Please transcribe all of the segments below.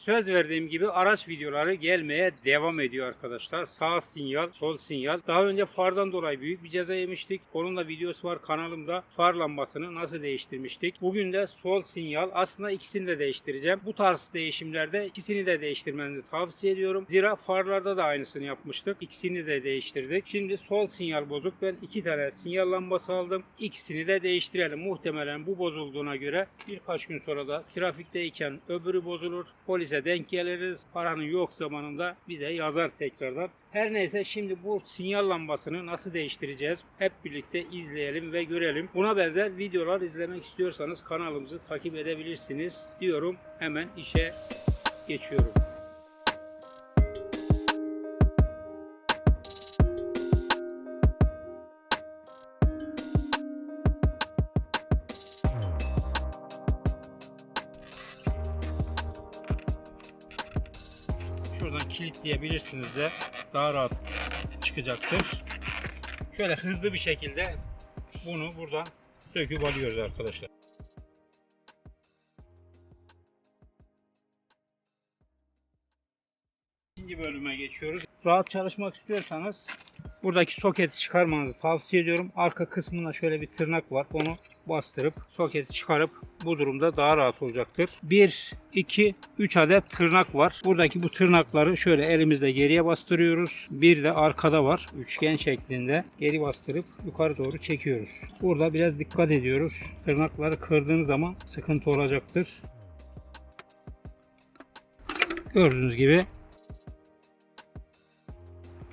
Söz verdiğim gibi araç videoları gelmeye devam ediyor arkadaşlar. Sağ sinyal, sol sinyal. Daha önce fardan dolayı büyük bir ceza yemiştik. Onun da videosu var kanalımda. Far lambasını nasıl değiştirmiştik. Bugün de sol sinyal. Aslında ikisini de değiştireceğim. Bu tarz değişimlerde ikisini de değiştirmenizi tavsiye ediyorum. Zira farlarda da aynısını yapmıştık. İkisini de değiştirdik. Şimdi sol sinyal bozuk. Ben iki tane sinyal lambası aldım. İkisini de değiştirelim. Muhtemelen bu bozulduğuna göre birkaç gün sonra da trafikteyken öbürü bozulur. Polise denk geliriz. Paranın yok zamanında bize yazar tekrardan. Her neyse şimdi bu sinyal lambasını nasıl değiştireceğiz? Hep birlikte izleyelim ve görelim. Buna benzer videolar izlemek istiyorsanız kanalımızı takip edebilirsiniz diyorum. Hemen işe geçiyorum. Şuradan kilitleyebilirsiniz de daha rahat çıkacaktır. Şöyle hızlı bir şekilde bunu buradan söküp alıyoruz arkadaşlar. İkinci bölüme geçiyoruz. Rahat çalışmak istiyorsanız buradaki soketi çıkarmanızı tavsiye ediyorum. Arka kısmında şöyle bir tırnak var. Onu bastırıp soketi çıkarıp bu durumda daha rahat olacaktır. 1, 2, 3 adet tırnak var. Buradaki bu tırnakları şöyle elimizle geriye bastırıyoruz. Bir de arkada var. Üçgen şeklinde geri bastırıp yukarı doğru çekiyoruz. Burada biraz dikkat ediyoruz. Tırnakları kırdığınız zaman sıkıntı olacaktır. Gördüğünüz gibi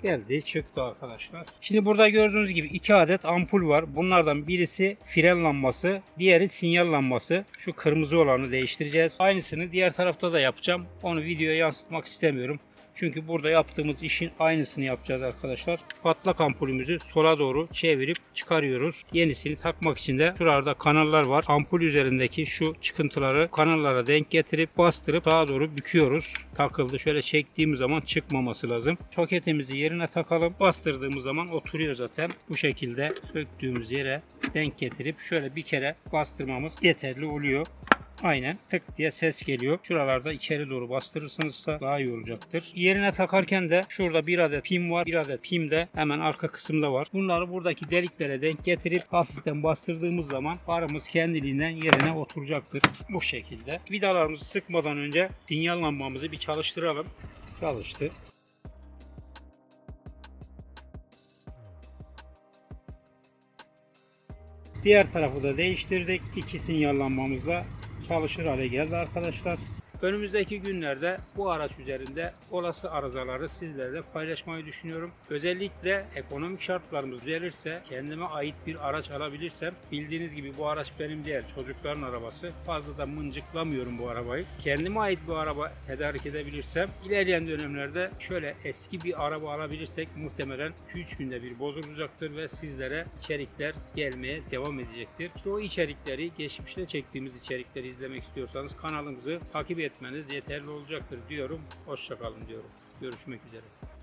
geldi çıktı arkadaşlar. Şimdi burada gördüğünüz gibi iki adet ampul var. Bunlardan birisi fren lambası, diğeri sinyal lambası. Şu kırmızı olanı değiştireceğiz. Aynısını diğer tarafta da yapacağım. Onu videoya yansıtmak istemiyorum. Çünkü burada yaptığımız işin aynısını yapacağız arkadaşlar. Patlak ampulümüzü sola doğru çevirip çıkarıyoruz. Yenisini takmak için de şurada kanallar var. Ampul üzerindeki şu çıkıntıları kanallara denk getirip bastırıp sağa doğru büküyoruz. Takıldı. Şöyle çektiğimiz zaman çıkmaması lazım. Soketimizi yerine takalım. Bastırdığımız zaman oturuyor zaten. Bu şekilde söktüğümüz yere denk getirip şöyle bir kere bastırmamız yeterli oluyor. Aynen tık diye ses geliyor. Şuralarda içeri doğru bastırırsanızsa daha iyi olacaktır. Yerine takarken de şurada bir adet pim var. Bir adet pim de hemen arka kısımda var. Bunları buradaki deliklere denk getirip hafiften bastırdığımız zaman farımız kendiliğinden yerine oturacaktır. Bu şekilde. Vidalarımızı sıkmadan önce sinyal lambamızı bir çalıştıralım. Çalıştı. Diğer tarafı da değiştirdik. İki sinyal lambamızla çalışır hale geldi arkadaşlar. Önümüzdeki günlerde bu araç üzerinde olası arızaları sizlerle paylaşmayı düşünüyorum. Özellikle ekonomik şartlarımız düzelirse kendime ait bir araç alabilirsem bildiğiniz gibi bu araç benim değil çocukların arabası. Fazla da mıncıklamıyorum bu arabayı. Kendime ait bir araba tedarik edebilirsem ilerleyen dönemlerde şöyle eski bir araba alabilirsek muhtemelen 2-3 günde bir bozulacaktır ve sizlere içerikler gelmeye devam edecektir. İşte o içerikleri geçmişte çektiğimiz içerikleri izlemek istiyorsanız kanalımızı takip etmeniz yeterli olacaktır diyorum. Hoşçakalın diyorum. Görüşmek üzere.